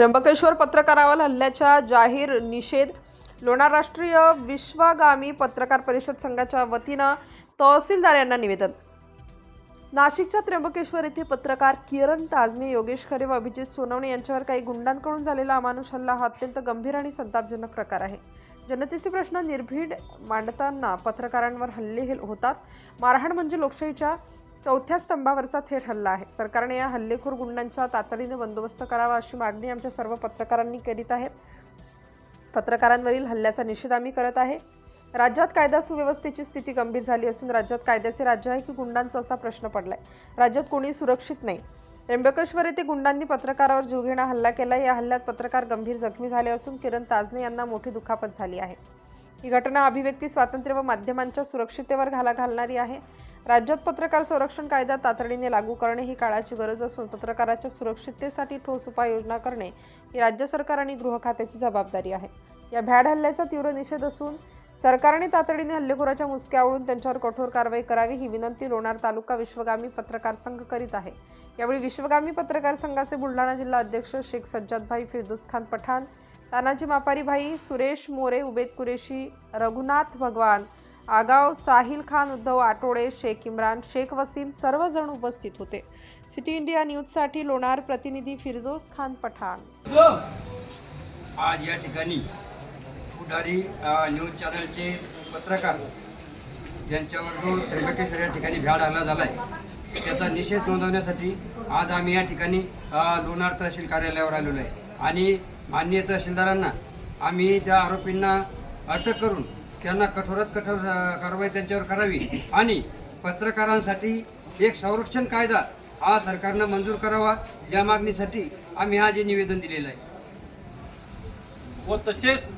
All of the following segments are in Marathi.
त्र्यंबकेश्वर पत्रकारावर हल्ल्याच्या जाहीर निषेध. लोणार राष्ट्रीय विश्वागामी पत्रकार परिषद संघाच्या वतीनं तहसीलदार यांना निवेदन. नाशिकच्या त्र्यंबकेश्वर येथे पत्रकार किरण ताजने योगेश खरे व अभिजित सोनवणे यांच्यावर काही गुंडांकडून झालेला अमानुष हल्ला हा अत्यंत गंभीर आणि संतापजनक प्रकार आहे. जनतेचे प्रश्न निर्भीड मांडताना पत्रकारांवर हल्ले हे होतात. मारहाण म्हणजे लोकशाहीच्या चौथ्या स्तंभावरचा थेट हल्ला आहे. सरकारने या हल्लेखोर गुंडांचा तातडीने बंदोबस्त करावा अशी मागणी आमच्या सर्व पत्रकारांनी करीत आहेत. पत्रकारांवरील हल्ल्याचा निषेध आम्ही करत आहे. राज्यात कायदा सुव्यवस्थेची स्थिती गंभीर झाली असून राज्यात कायद्याचे राज्य आहे की गुंडांचा असा प्रश्न पडलाय. राज्यात कोणी सुरक्षित नाही. त्र्यंबकेश्वर येथे गुंडांनी पत्रकारावर जीवघेणा हल्ला केला या हल्ल्यात पत्रकार गंभीर जखमी झाले असून किरण ताजने यांना मोठी दुखापत झाली आहे. ही घटना अभिव्यक्ती स्वातंत्र्य व माध्यमांच्या सुरक्षितेवर घाला घालणारी आहे. राज्यात पत्रकार संरक्षण कायदा तातडीने लागू करणे ही काळाची गरज असून पत्रकाराच्या सुरक्षिततेसाठी ठोस उपाययोजना करणे ही राज्य सरकार आणि गृह खात्याची जबाबदारी आहे. या भ्याड हल्ल्याचा तीव्र निषेध असून सरकारने तातडीने हल्लेखोराच्या मुसक्या आवळून त्यांच्यावर कठोर कारवाई करावी ही विनंती लोणार तालुका विश्वगामी पत्रकार संघ करीत आहे. यावेळी विश्वगामी पत्रकार संघाचे बुलढाणा जिल्हा अध्यक्ष शेख सज्जादभाई फिरदोस खान पठाण तानाजी मापारी भाई सुरेश मोरे उबेद कुरेशी रघुनाथ भगवान आगाव साहिल खान उद्धव आठोडे शेख इम्रान शेख वसीम सर्वजण उपस्थित होते. सिटी इंडिया न्यूजसाठी लोणार प्रतिनिधी फिरदोस खान पठाण. आज या ठिकाणी पुढारी न्यूज चॅनलचे पत्रकार ज्यांच्यावर जो त्र्यंबकेश्वर या ठिकाणी भ्याड हल्ला झाला आहे त्याचा निषेध नोंदवण्यासाठी आज आम्ही या ठिकाणी लोणार तहसील कार्यालयावर आलेलो आहे. आणि माननीय तहसीलदारांना आम्ही त्या आरोपींना अटक करून त्यांना कठोरात कठोर कारवाई त्यांच्यावर करावी आणि पत्रकारांसाठी एक संरक्षण कायदा हा सरकारनं मंजूर करावा या मागणीसाठी आम्ही आज हे निवेदन दिलेलं आहे. व तसेच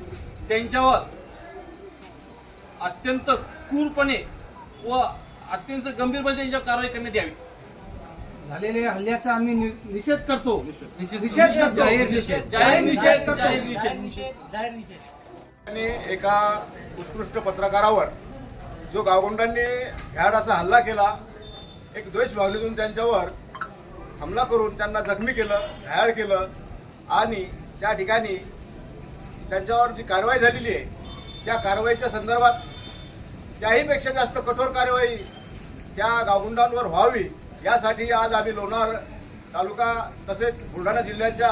त्यांच्यावर अत्यंत क्रूरपणे व अत्यंत गंभीरपणे त्यांच्यावर कारवाई करण्यात यावी. झालेल्या हल्ल्याचा आम्ही नि- निषेध करतो. निषेध निषेध करतो. जाहीर निषेध. जाहीर निषेध करतो. जाहीर निषेध. आणि एका उत्कृष्ट पत्रकारावर जो गावगुंडांनी भ्याड असा हल्ला केला एक द्वेष भावनेतून त्यांच्यावर हमला करून त्यांना जखमी केलं घायाळ केलं आणि त्या ठिकाणी त्यांच्यावर जी कारवाई झालेली आहे त्या कारवाईच्या संदर्भात त्याहीपेक्षा जास्त कठोर कारवाई त्या गावगुंडांवर व्हावी यासाठी आज आम्ही लोणार तालुका तसेच बुलढाणा जिल्ह्याच्या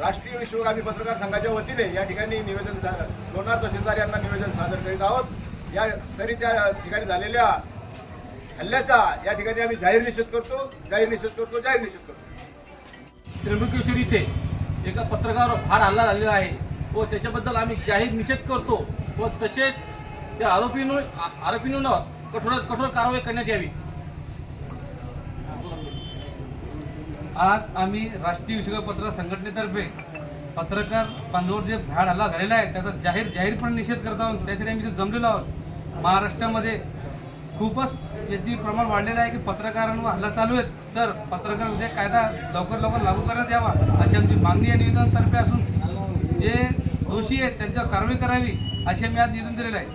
राष्ट्रीय विश्वगामी पत्रकार संघाच्या वतीने या ठिकाणी निवेदन लोणार तहसीलदार यांना निवेदन सादर करीत आहोत. या तरी त्या ठिकाणी झालेल्या हल्ल्याचा या ठिकाणी आम्ही जाहीर निषेध करतो जाहीर निषेध करतो जाहीर निषेध करतो. त्र्यंबकेश्वर इथे एका पत्रकारावर फार हल्ला झालेला आहे व त्याच्याबद्दल आम्ही जाहीर निषेध करतो व तसेच त्या आरोपींवर आरोपींवर कठोरात कठोर कारवाई करण्यात यावी. आज आम्ही राष्ट्रीय विश्व पत्रकार संघटनेतर्फे पत्रकार बांधवावर जे भ्याड हल्ला झालेला आहे त्याचा जाहीर जाहीरपणे निषेध करत आहोत. त्यासाठी आम्ही इथे जमलेलो आहोत. महाराष्ट्रामध्ये खूपच याची प्रमाण वाढलेलं आहे की पत्रकारांवर हल्ला चालू आहेत. तर पत्रकार विधेयक कायदा लवकर लवकर लागू करण्यात यावा अशी आमची मागणी या निवेदनातर्फे असून जे दोषी आहेत त्यांच्यावर कारवाई करावी अशी आम्ही आज निवेदन दिलेलं आहे.